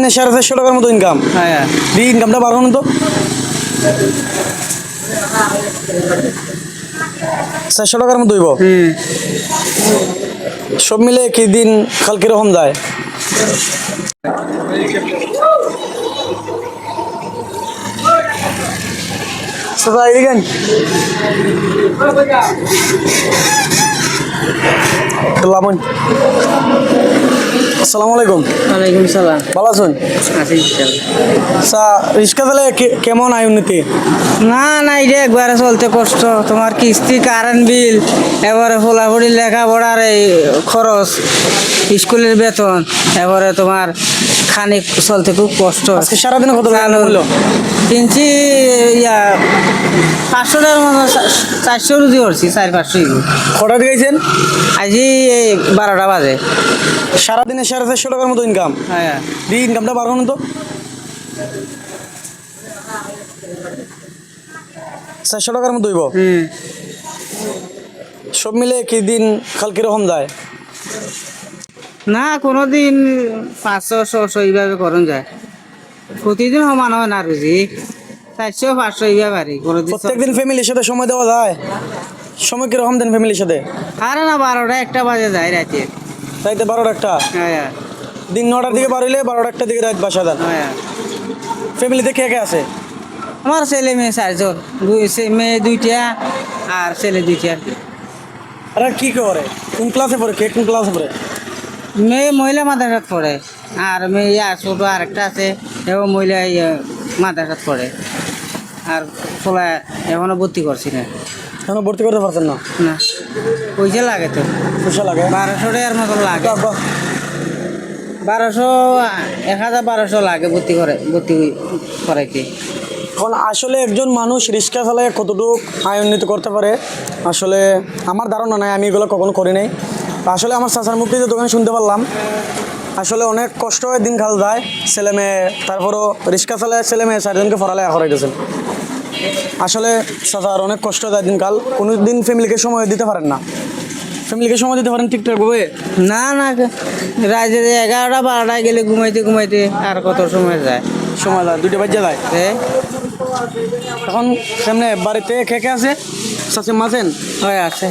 সারাদিনে সাড়ে চারশো টাকার মতো ইনকাম হ্যাঁ দিয়ে ইনকামটা বাড়ানো তো। চারশো টাকার মতো হইব। সব মিলে কি দিন কাল কীরকম যায়? লামন আসসালামু আলাইকুম। ওয়ালাইকুম সালাম। ভালো আছেন? আছি আচ্ছা রিক্সা চালে কেমন আয় উন্নতি? না না এটা একবারে চলতে কষ্ট। তোমার কিস্তি কারেন্ট বিল এবারে ফোলাফুলি লেখাপড়ার এই খরচ স্কুলের বেতন এবারে তোমার খানিক চলতে খুব কষ্ট আজকে সারাদিনে কত হলো? কিনছি ইয়া পাঁচশো টাকার মতো চারশো রুজি করছি চার পাঁচশো কটা দিয়েছেন আজি এই বারোটা বাজে। সারাদিনে সাড়ে চারশো টাকার মতো ইনকাম হ্যাঁ। দিয়ে ইনকামটা বাড়ানো তো। চারশো টাকার মতো হইব? হুম। সব মিলে কি দিন কাল কীরকম যায়। না কোনো দিন পাঁচশো ছশো এইভাবে করুন যায়। প্রতিদিন সমান হয় না রুজি। চারশো পাঁচশো এইভাবে পারি কোনো দিন প্রত্যেকদিন ফ্যামিলির সাথে সময় দেওয়া যায়? সময় কীরকম দেন ফ্যামিলির সাথে? আরে না বারোটা একটা বাজে যায় রাতে। রাইতে বারোটা একটা হ্যাঁ। দিন নটার দিকে বাড়িলে বারোটা একটা দিকে রাত বাসা দেন। হ্যাঁ ফ্যামিলিতে কে কে আছে? আমার ছেলে মেয়ে চারজন। দুই মেয়ে দুইটা আর ছেলে দুইটা। আর কি আর কি করে? কোন ক্লাসে পড়ে? কে কোন ক্লাসে পড়ে? মেয়ে মহিলা মাদ্রাসাত পড়ে। আর মেয়ে ইয়া ছোটো আরেকটা আছে এবং মহিলা ইয়ে মাদ্রাসাত পড়ে। আর ফলা এখনও ভর্তি করছি না। এখনও ভর্তি করতে পারছেন না? না। পয়সা লাগে তো। পয়সা লাগে? বারোশো টাকার মতো লাগে। বারোশো এক হাজার বারোশো লাগে ভর্তি করে ভর্তি করাইতে। এখন আসলে একজন মানুষ রিক্সা চালায় কতটুকু আয় উন্নীত করতে পারে আসলে আমার ধারণা নাই আমি এগুলো কখনো করি নাই। আসলে আমার চাচার মুখে যে দোকানে শুনতে পারলাম আসলে অনেক কষ্ট হয় দিন খাল যায় ছেলে মেয়ে তারপরও রিক্সা চালায় ছেলে মেয়ে চারজনকে পড়ালেখা করাইতেছেন। আসলে চাচার অনেক কষ্ট যায় দিনকাল কোনো দিন ফ্যামিলিকে সময় দিতে পারেন না। ফ্যামিলিকে সময় দিতে পারেন ঠিকঠাক ভাবে? না না রাতে এগারোটা বারোটায় গেলে ঘুমাইতে ঘুমাইতে আর কত সময় যায়? সময় যায় দুইটা বাজে যায়। এখন সামনে বাড়িতে কে কে আছে? চাচি মাছেন হয় আছে।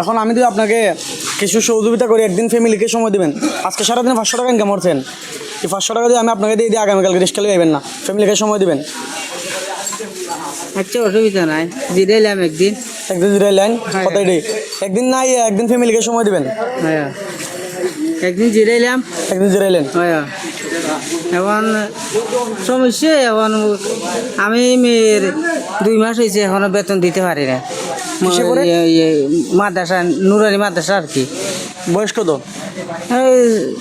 এখন আমি যদি আপনাকে কিছু সহযোগিতা করি একদিন ফ্যামিলিকে সময় দিবেন। আজকে সারাদিন পাঁচশো টাকা ইনকাম করছেন। এই পাঁচশো টাকা দিয়ে আমি আপনাকে দিয়ে দিই আগামীকালকে রিস্কা আইবেন না। ফ্যামিলিকে সময় দিবেন। আচ্ছা অসুবিধা নাই। জিরাইলাম একদিন। একদিন হ্যাঁ। একদিন নাই একদিন ফ্যামিলিকে সময় দিবেন। হ্যাঁ। একদিন জিরাইলাম একদিন জিরাইলেন হয়। এখন সমস্যা এখন আমি মেয়ের দুই মাস হয়েছে এখনও বেতন দিতে পারি না। কিসে? ইয়ে- ইয়ে মাদ্রাসা নুরানি মাদ্রাসা আর কি। বয়স কত? এই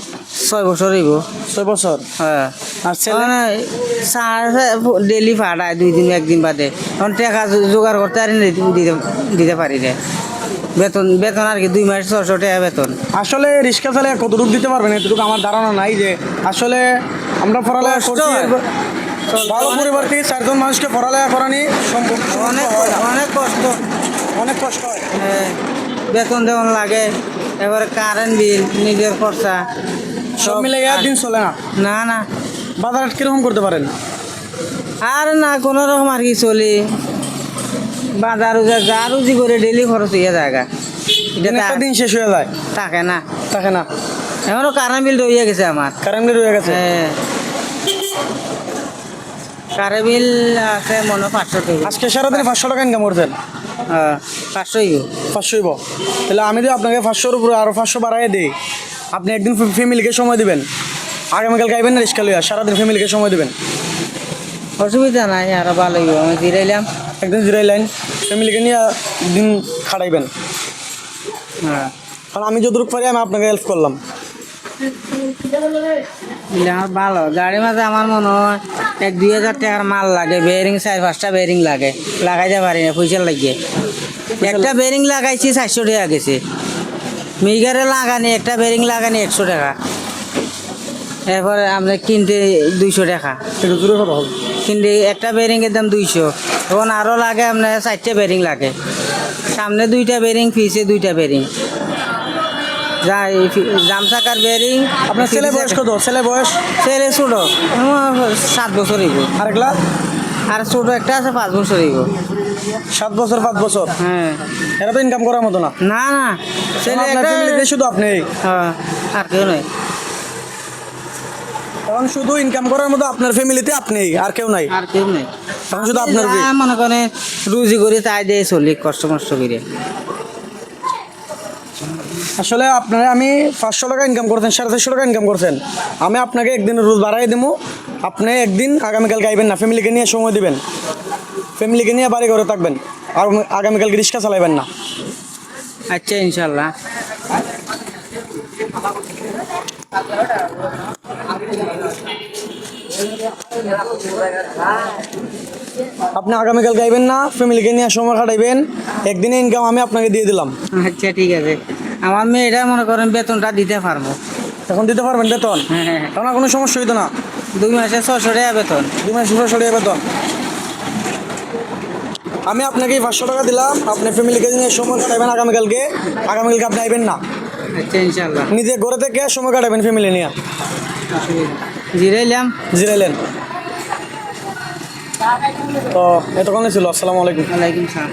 ছয় বছর হইব। ছয় বছর? হ্যাঁ। আর ছেলে? ডেলি ভাড়ায় দুই দিন একদিন বাদে। এখন টাকা জোগাড় করতে না, দিতে দিতে পারি না। বেতন বেতন আর কি দুই মাস ছশো টাকা বেতন। আসলে রিক্সা চালে কতটুকু দিতে পারবেন? এতটুকু আমার ধারণা নাই যে আসলে আমরা পড়ালেখা করছি। ভালো পরিবার থেকে চারজন মানুষকে পড়ালেখা করানি সম্ভব অনেক অনেক কষ্ট। অনেক কষ্ট হয়। হ্যাঁ, বেতন দেওয়ান লাগে এবারে কারেন্ট বিল নিজের খরচা সব মিলে দিন চলে না? না না। বাজার হাট কীরকম করতে পারেন? আর না কোনো রকম আর কি চলি। বাজার উজার যা রুজি করে ডেলি খরচ হইয়া জায়গা এটা তা- দিন শেষ হয়ে যায়? থাকে না। থাকে না। এখনও কারেন্ট বিল রইয়া গেছে আমার। কারেন্ট বিল রয়ে গেছে? হ্যাঁ। কারেন্ট বিল আছে মনে পাঁচশো টাকা। আজকে সারাদিনে পাঁচশো টাকা ইনকাম করছেন হ্যাঁ পাঁচশো ইউ পাঁচশো হইব তাহলে আমি যদি আপনাকে পাঁচশোর উপরে আরও পাঁচশো বাড়াই দিই আপনি একদিন ফ্যামিলিকে সময় দিবেন। আগামীকাল গাইবেন না রিক্সা লইয়া? সারাদিন ফ্যামিলিকে সময় দিবেন। অসুবিধা নাই আরও ভালো হইব। আমি জিরাইলাম একদিন জিরাই লাইন। ফ্যামিলিকে নিয়ে দিন খাটাইবেন। হ্যাঁ। কারণ আমি যতটুকু পারি আমি আপনাকে হেল্প করলাম। ভালো। গাড়ির মাঝে আমার মনে হয় এক দুই হাজার টাকার মাল লাগে বেয়ারিং চার পাঁচটা বেয়ারিং লাগে লাগাইতে পারি না পয়সা লাগিয়ে। একটা বেয়ারিং লাগাইছি চারশো টাকা গেছে। মিগারে লাগানি একটা বেয়ারিং লাগানি একশো টাকা। এরপরে আমরা কিনতে দুইশো টাকা। কিনতে একটা বেয়ারিংয়ের দাম দুইশো। এখন আরও লাগে আপনার চারটে বেয়ারিং লাগে। সামনে দুইটা বেয়ারিং পিছে দুইটা বেয়ারিং যা এই ফি- জাম চাকার বেরিং আপনার ছেলে বয়স কত ছেলে বয়স? ছেলে ছোট। সাত বছর হইব। আরেকলা? আর ছোট একটা আছে পাঁচ বছর হইব। সাত বছর পাঁচ বছর? হ্যাঁ। এরা তো ইনকাম করার মতো না। না না। ছেলে একটা শুধু আপনি? হ্যাঁ, আর কেউ নয় কারণ শুধু ইনকাম করার মতো আপনার ফ্যামিলিতে আপনি আর কেউ নাই? আর কেউ নেই। তখন শুধু আপনার মনে করে রুজি করে তাই দিয়ে চলি কষ্ট মষ্ট করে। আসলে আপনারা আমি পাঁচশো টাকা ইনকাম করছেন সাড়ে চারশো টাকা ইনকাম করছেন। আমি আপনাকে একদিন রোজ বাড়াই দেবো আপনি একদিন আগামীকাল গাইবেন না ফ্যামিলিকে নিয়ে সময় দিবেন। ফ্যামিলিকে নিয়ে বাড়ি ঘরে থাকবেন। আর আগামীকালকে রিক্সা চালাইবেন না। আচ্ছা ইনশাল্লাহ আপনি আগামীকাল গাইবেন না ফ্যামিলিকে নিয়ে সময় কাটাইবেন। একদিনে ইনকাম আমি আপনাকে দিয়ে দিলাম। আচ্ছা ঠিক আছে। আমার মেয়েটা মনে করেন বেতনটা দিতে পারব। এখন দিতে পারবেন বেতন? হ্যাঁ হ্যাঁ। আপনার কোনো সমস্যা হইতো না। দুই মাসে ছশো টাকা বেতন। দু মাস সরিয়ে বেতন। আমি আপনাকে পাঁচশো টাকা দিলাম আপনি ফ্যামিলিকে নিয়ে সময় কাটাবেন আগামীকালকে। আগামীকালকে আপনি আইবেন না। আচ্ছা ইনশাল্লাহ নিজে ঘরে থেকে সময় কাটাবেন ফ্যামিলি নিয়ে। জিরাইলাম। জিরাইলেন। তো এতক্ষণে ছিল আসসালামু আলাইকুম। ওয়ালাইকুম সালাম।